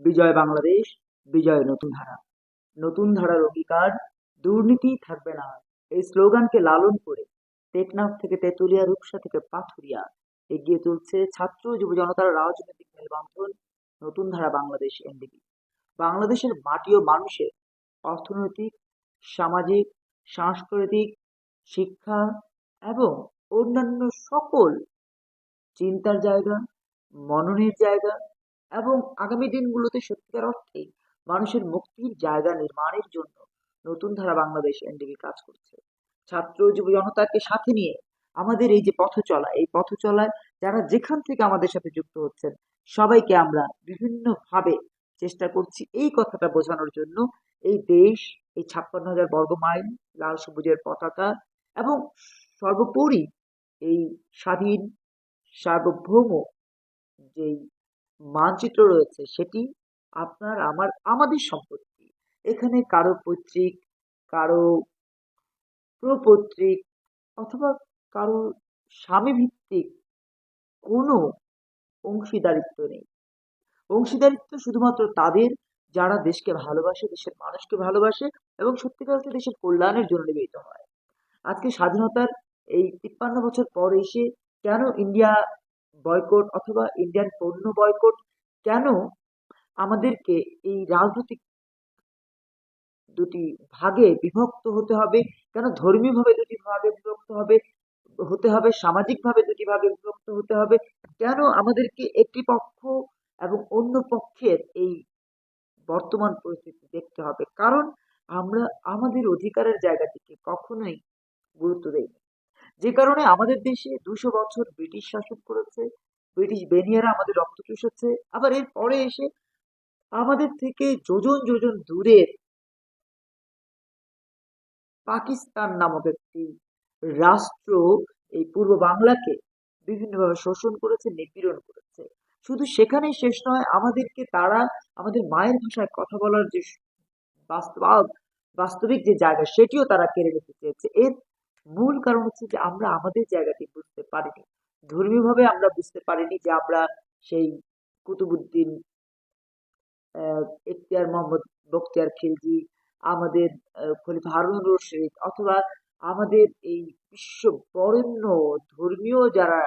বিজয় বাংলাদেশ, বিজয় নতুন ধারা। নতুন ধারার অঙ্গীকার, দুর্নীতি থাকবে না। এই স্লোগানকে লালন করে টেকনাফ থেকে তেঁতুলিয়া, রূপসা থেকে পাথুরিয়া এগিয়ে চলছে ছাত্র যুব জনতার রাজনৈতিক মেলবন্ধন, নতুন ধারা বাংলাদেশ এনডিপি। বাংলাদেশের মাটি ও মানুষের অর্থনৈতিক, সামাজিক, সাংস্কৃতিক, শিক্ষা এবং অন্যান্য সকল চিন্তার জায়গা মননের জায়গা এবং আগামী দিনগুলোতে সত্যিকার অর্থে মানুষের মুক্তির জায়গা নির্মাণের জন্য নতুন ধারা বাংলাদেশ এনডিবি কাজ করছে। ছাত্র যুব জনতাকে সাথে নিয়ে আমাদের এই যে পথ চলা, এই পথ চলায় যারা যেখান থেকে আমাদের সাথে যুক্ত হচ্ছেন, সবাইকে আমরা বিভিন্নভাবে চেষ্টা করছি এই কথাটা বোঝানোর জন্য এই দেশ, এই ছাপ্পান্ন হাজার বর্গ মাইল লাল সবুজের পতাকা এবং সর্বোপরি এই স্বাধীন, সার্বভৌম যেই মানচিত্র রয়েছে সেটি আপনার, আমার, আমাদের সম্পত্তি। এখানে কারও পৈতৃক, কারও প্রপৈতৃক অথবা কারও স্বামী ভিত্তিক কোনো অংশীদারিত্ব নেই। অংশীদারিত্ব শুধুমাত্র তাদের যারা দেশকে ভালোবাসে, দেশের মানুষকে ভালোবাসে এবং সত্যিকার অর্থে দেশের কল্যাণের জন্য নিবেদিত হয়। আজকে স্বাধীনতার এই তিপ্পান্ন বছর পর এসে কেন ইন্ডিয়া বয়কট অথবা ইন্ডিয়ান পণ্য বয়কট কেন আমাদেরকে এই রাজনৈতিক দুটি ভাগে বিভক্ত হতে হবে? কেন ধর্মীয়ভাবে দুটি ভাগে বিভক্ত হবে? হতে হবে, সামাজিকভাবে দুটি ভাগে বিভক্ত হতে হবে? কেন আমাদেরকে একটি পক্ষ এবং অন্য পক্ষের এই বর্তমান পরিস্থিতি দেখতে হবে? কারণ আমরা আমাদের অধিকারের জায়গাটিকে কখনোই গুরুত্ব দেইনি। যে কারণে আমাদের দেশে দুশো বছর ব্রিটিশ শাসন করেছে, ব্রিটিশ বেনিয়ারা আমাদের রক্ত চুষেছে। আবার এর পরে এসে আমাদের থেকে যোজন যোজন দূরের পাকিস্তান নামক একটি রাষ্ট্র এই পূর্ব বাংলাকে বিভিন্নভাবে শোষণ করেছে, নিপীড়ন করেছে। শুধু সেখানেই শেষ নয়, আমাদেরকে তারা আমাদের মায়ের ভাষায় কথা বলার যে বাস্তব, বাস্তবিক যে জায়গা, সেটিও তারা কেড়ে নিতে চেয়েছে। এর মূল কারণ হচ্ছে যে আমরা আমাদের জায়গাটি বুঝতে পারিনি। ধর্মীয়ভাবে আমরা বুঝতে পারিনি যে আমরা সেই কুতুবুদ্দিন এখতিয়ার মোহাম্মদ বখতিয়ার খিলজি, আমাদের খলিফা হারুন রশিদ অথবা আমাদের এই বিশ্ব বরেণ্য ধর্মীয় যারা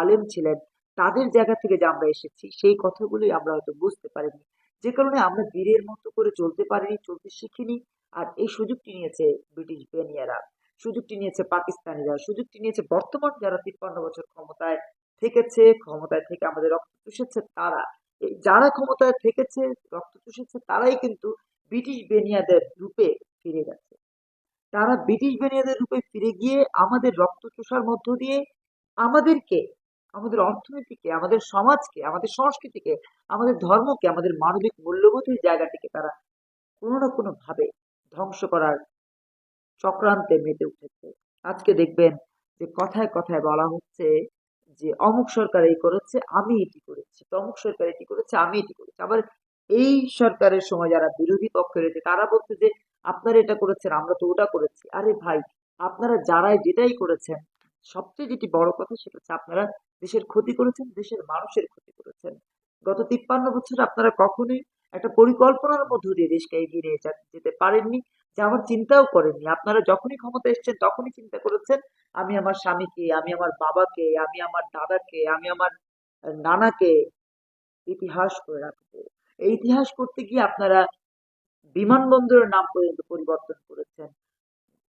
আলেম ছিলেন, তাদের জায়গা থেকে যে আমরা এসেছি, সেই কথাগুলোই আমরা হয়তো বুঝতে পারিনি। যে কারণে আমরা বীরের মতো করে চলতে পারিনি, চলতে শিখিনি, আর এই সুযোগটি নিয়েছে ব্রিটিশ বেনিয়ারা। সুযোগটি নিয়েছে পাকিস্তানিরা। সুযোগটি নিয়েছে বর্তমান যারা তিপ্পান্ন বছর ক্ষমতায় থেকেছে, ক্ষমতায় থেকে আমাদের রক্ত চুষেছে তারা। যারা ক্ষমতায় থেকেছে, রক্ত চুষেছে তারাই কিন্তু ব্রিটিশ বেনিয়াদের রূপে ফিরে গেছে। তারা ব্রিটিশ বেনিয়াদের রূপে ফিরে গিয়ে আমাদের রক্ত চোষার মধ্য দিয়ে আমাদেরকে, আমাদের অর্থনীতিকে, আমাদের সমাজকে, আমাদের সংস্কৃতিকে, আমাদের ধর্মকে, আমাদের মানবিক মূল্যবোধের জায়গাটিকে তারা কোনো না কোনো ভাবে ধ্বংস করার চক্রান্তে মেতে উঠেছে। আজকে দেখবেন যে কথায় কথায় বলা হচ্ছে যে, অমুক সরকার এই করেছে, আমি এটি করেছি। তমুক সরকার এটি করেছে, আমি এটি করেছি। আবার এই সরকারের সময় যারা বিরোধী পক্ষে রয়েছে, তারা বলছে যে, আপনারা এটা করেছেন, আমরা তো ওটা করেছি। আরে ভাই, আপনারা যারাই যেটাই করেছেন, সবচেয়ে যেটি বড় কথা সেটা হচ্ছে আপনারা দেশের ক্ষতি করেছেন, দেশের মানুষের ক্ষতি করেছেন। গত তিপ্পান্ন বছর আপনারা কখনোই একটা পরিকল্পনার মধ্য দিয়ে দেশকে এগিয়ে নিয়ে যেতে পারেননি। আমার চিন্তাও করেননি আপনারা যখনই ক্ষমতা এসছেন, তখনই চিন্তা করেছেন, আমি আমার স্বামীকে, আমি আমার বাবাকে, আমি আমার দাদাকে, আমি আমার নানাকে ইতিহাস করে রাখব। এই ইতিহাস করতে গিয়ে আপনারা বিমানবন্দরের নাম পর্যন্ত পরিবর্তন করেছেন।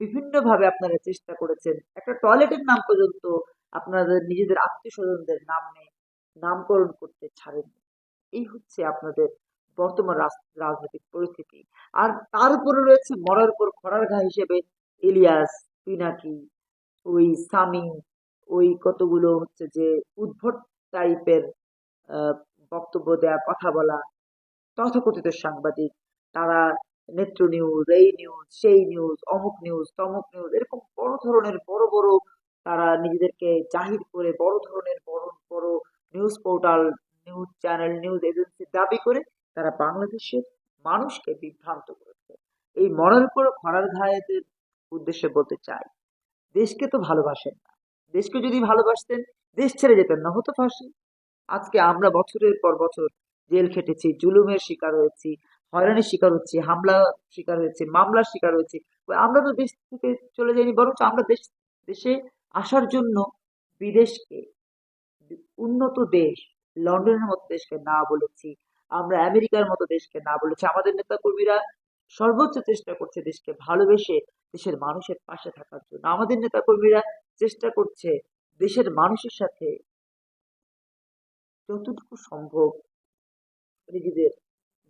বিভিন্নভাবে আপনারা চেষ্টা করেছেন। একটা টয়লেটের নাম পর্যন্ত আপনাদের নিজেদের আত্মীয় স্বজনদের নামে নামকরণ করতে ছাড়েন এই হচ্ছে আপনাদের বর্তমান রাজনৈতিক পরিস্থিতি। আর তার উপরে রয়েছে মরার উপর খরার ঘা হিসেবে ইলিয়াস, পিনাকি, ওই সামি, ওই কতগুলো হচ্ছে যে উদ্ভট টাইপের বক্তব্য দেয়া, কথা বলা, তথাকথিত সাংবাদিক, তারা নেত্র নিউজ এই নিউজ, সেই নিউজ, অমুক নিউজ, তমুক নিউজ, এরকম বড় ধরনের, বড় বড় তারা নিজেদেরকে জাহির করে বড় ধরনের, বড় বড় news portal, news channel, news agency দাবি করে তারা বাংলাদেশের মানুষকে বিভ্রান্ত করেছে। এই মরার উপর খরার ঘায়েদের উদ্দেশ্যে বলতে চাই, দেশকে তো ভালোবাসেন না। দেশকে যদি ভালোবাসতেন, দেশ ছেড়ে যেতেন না, হতো ফাঁসি। আজকে আমরা বছরের পর বছর জেল খেটেছি, জুলুমের শিকার হয়েছি, হয়রানির শিকার হচ্ছি হামলা শিকার হয়েছে, মামলার শিকার হয়েছি। আমরা তো দেশ থেকে চলে যাইনি, বরঞ্চ আমরা দেশ, দেশে আসার জন্য বিদেশকে, উন্নত দেশ, লন্ডনের মতো দেশকে না বলেছি আমরা আমেরিকার মতো দেশকে না বলেছি, আমাদের নেতা কর্মীরা সর্বোচ্চ চেষ্টা করছে দেশকে ভালোবেসে দেশের মানুষের পাশে থাকার জন্য। আমাদের নেতা কর্মীরা চেষ্টা করছে দেশের মানুষের সাথে যতটুকু সম্ভব নিজেদের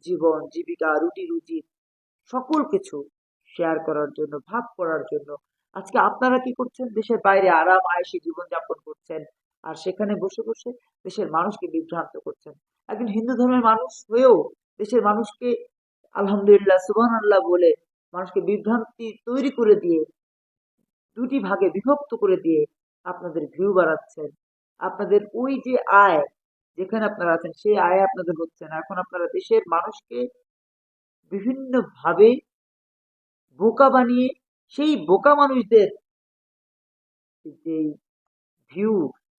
জীবন, জীবিকা, রুটি, রুজি, সকল কিছু শেয়ার করার জন্য, ভাগ করার জন্য। আজকে আপনারা কি করছেন? দেশের বাইরে আরাম আয়েসি জীবনযাপন করছেন। আর সেখানে বসে বসে দেশের মানুষকে বিভ্রান্ত করছেন। একজন হিন্দু ধর্মের মানুষ হয়েও দেশের মানুষকে আলহামদুলিল্লাহ সুবহান আল্লাহ বলে মানুষকে বিভ্রান্তি তৈরি করে দিয়ে, দুটি ভাগে বিভক্ত করে দিয়ে আপনাদের ভিউ বাড়াচ্ছেন। আপনাদের ওই যে আয়, যেখানে আপনারা আছেন, সেই আয় আপনাদের হচ্ছে না। এখন আপনারা দেশের মানুষকে বিভিন্ন ভাবে বোকা বানিয়ে, সেই বোকা মানুষদের যে ভিউ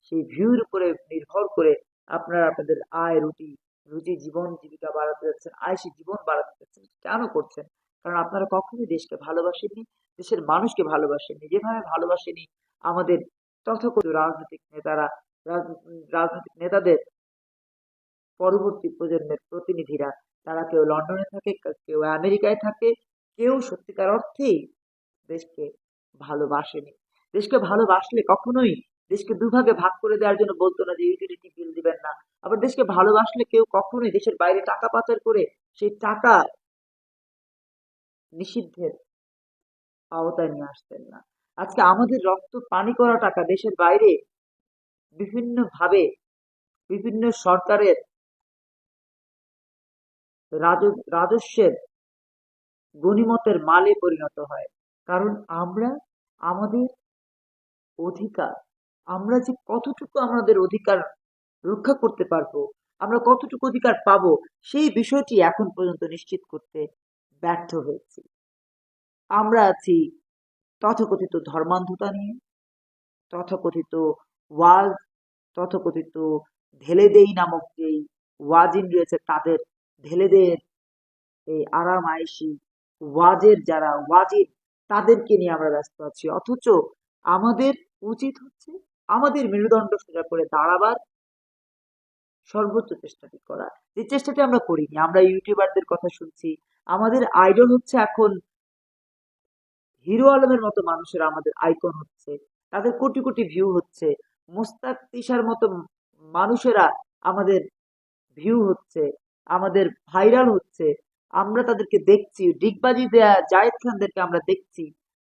সেই ভিউর উপরে নির্ভর করে আপনারা আপনাদের আয়, রুটি রুজি জীবন, জীবিকা বাড়াতে যাচ্ছেন আয়সী জীবন বাড়াতে যাচ্ছেন কেন করছেন? কারণ আপনারা কখনোই দেশকে ভালোবাসেননি, দেশের মানুষকে ভালোবাসেননি, যেভাবে ভালোবাসেনি আমাদের তথাকথিত রাজনৈতিক নেতারা রাজনৈতিক নেতাদের পরবর্তী প্রজন্মের প্রতিনিধিরা, তারা কেউ লন্ডনে থাকে কেউ আমেরিকায় থাকে, কেউ সত্যিকার অর্থেই দেশকে ভালোবাসেনি। দেশকে ভালোবাসলে কখনোই দেশকে দুভাগে ভাগ করে দেওয়ার জন্য বলতো না যে ইউটিলিটি বিল দিবেন না। আবার দেশকে ভালোবাসলে কেউ কখনোই দেশের বাইরে টাকা পাচার করে সেই টাকা নিষিদ্ধের আওতায় নিয়ে আসতেন না। আজকে আমাদের রক্ত পানি করা টাকা দেশের বাইরে বিভিন্ন ভাবে বিভিন্ন সরকারের রাজস্বের গণিমতের মালে পরিণত হয়। কারণ আমরা আমাদের অধিকার আমরা যে কতটুকু আমাদের অধিকার রক্ষা করতে পারব, আমরা কতটুকু অধিকার পাবো, সেই বিষয়টি এখন পর্যন্ত নিশ্চিত করতে ব্যর্থ হয়েছি। আমরা আছি তথাকথিত ধর্মান্ধতা নিয়ে, তথাকথিত ওয়াজ, তথাকথিত ঢেলে দেই নামক যেই ওয়াজিন রয়েছে, তাদের ঢেলেদের এই আরাম আয়েসি ওয়াজের যারা ওয়াজিদ তাদেরকে নিয়ে আমরা ব্যস্ত আছি। অথচ আমাদের উচিত হচ্ছে আমাদের মেরুদণ্ড সোজা করে দাঁড়াবার সর্বোচ্চ চেষ্টাটি করা? যে চেষ্টাটি আমরা করিনি, আমরা ইউটিউবারদের কথা শুনছি, আমাদের আইডল হচ্ছে এখন হিরো আলমের মতো মানুষের আমাদের আইকন হচ্ছে, তাদের কোটি কোটি ভিউ হচ্ছে, মোস্তাক তিসার মতো মানুষেরা আমাদের ভিউ হচ্ছে, আমাদের ভাইরাল হচ্ছে, আমরা তাদেরকে দেখছি, ডিগবাজি দেয়া জায়েদ খানদেরকে আমরা দেখছি।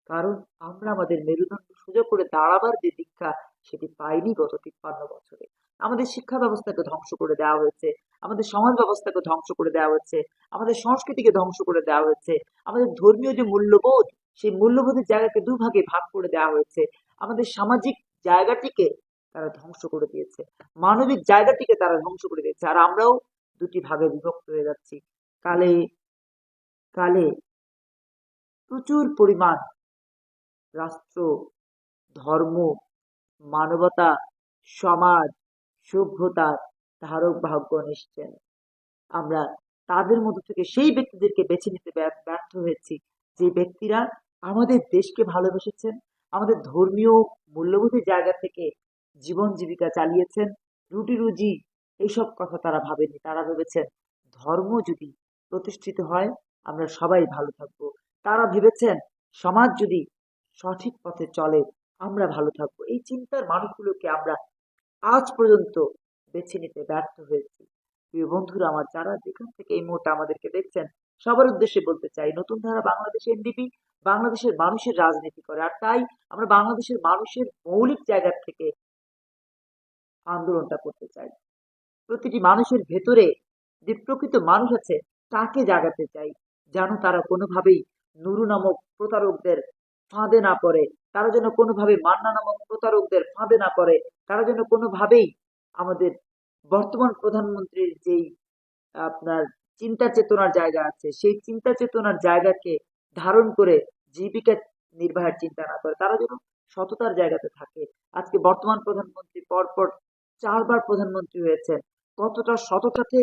কারণ আমরা আমাদের মেরুদণ্ড সোজা করে দাঁড়াবার যে দীক্ষা সেটি পাইনি গত তিপ্পান্ন বছরে। আমাদের শিক্ষা ব্যবস্থাকে ধ্বংস করে দেওয়া হয়েছে, আমাদের সমাজ ব্যবস্থাকে ধ্বংস করে দেওয়া হয়েছে, আমাদের সংস্কৃতিকে ধ্বংস করে দেওয়া হয়েছে, আমাদের ধর্মীয় যে মূল্যবোধ, সেই মূল্যবোধের জায়গাকে দুভাগে ভাগ করে দেওয়া হয়েছে। আমাদের সামাজিক জায়গাটিকে তারা ধ্বংস করে দিয়েছে। মানবিক জায়গাটিকে তারা ধ্বংস করে দিয়েছে। আর আমরাও দুটি ভাগে বিভক্ত হয়ে যাচ্ছি। কালে কালে প্রচুর পরিমাণ রাষ্ট্র, ধর্ম, মানবতা, সমাজ সভ্যতার ধারক ভাগ্য নিশ্চয়। আমরা তাদের মধ্য থেকে সেই ব্যক্তিদেরকে বেছে নিতে ব্যর্থ হয়েছি। যে ব্যক্তিরা আমাদের দেশকে ভালোবেসেছেন, আমাদের ধর্মীয় মূল্যবোধের জায়গা থেকে জীবন জীবিকা চালিয়েছেন, রুটি রুজি এইসব কথা তারা ভাবেনি। তারা ভেবেছেন ধর্ম যদি প্রতিষ্ঠিত হয়, আমরা সবাই ভালো থাকব। তারা ভেবেছেন সমাজ যদি সঠিক পথে চলে, আমরা ভালো থাকব। এই চিন্তার মানুষগুলোকে আমরা আজ পর্যন্ত বেছে নিতে ব্যর্থ হয়েছি। প্রিয় বন্ধুরা, আমার যারা যেখান থেকে এই মুহূর্তে আমাদেরকে দেখছেন, সবার উদ্দেশ্যে বলতে চাই, নতুন ধারা বাংলাদেশ এনডিপি বাংলাদেশের মানুষের রাজনীতি করে, আর তাই আমরা বাংলাদেশের মানুষের মৌলিক জায়গা থেকে আন্দোলনটা করতে চাই। প্রতিটি মানুষের ভেতরে যে প্রকৃত মানুষ আছে, তাকে জাগাতে চাই, যেন তারা কোনোভাবেই নুরু নামক প্রতারকদের ফাঁদে না পড়ে। তারা যেন কোনোভাবে মান্না নামক প্রতারকদের ফাঁদে না পড়ে তারা যেন কোনোভাবেই আমাদের বর্তমান প্রধানমন্ত্রীর যেই, আপনার চিন্তা চেতনার জায়গা আছে, সেই চিন্তা চেতনার জায়গাকে ধারণ করে জীবিকা নির্বাহের চিন্তা না করে, তারা যেন সততার জায়গাতে থাকে। আজকে বর্তমান প্রধানমন্ত্রী পরপর চারবার প্রধানমন্ত্রী হয়েছেন। কতটা সততাতে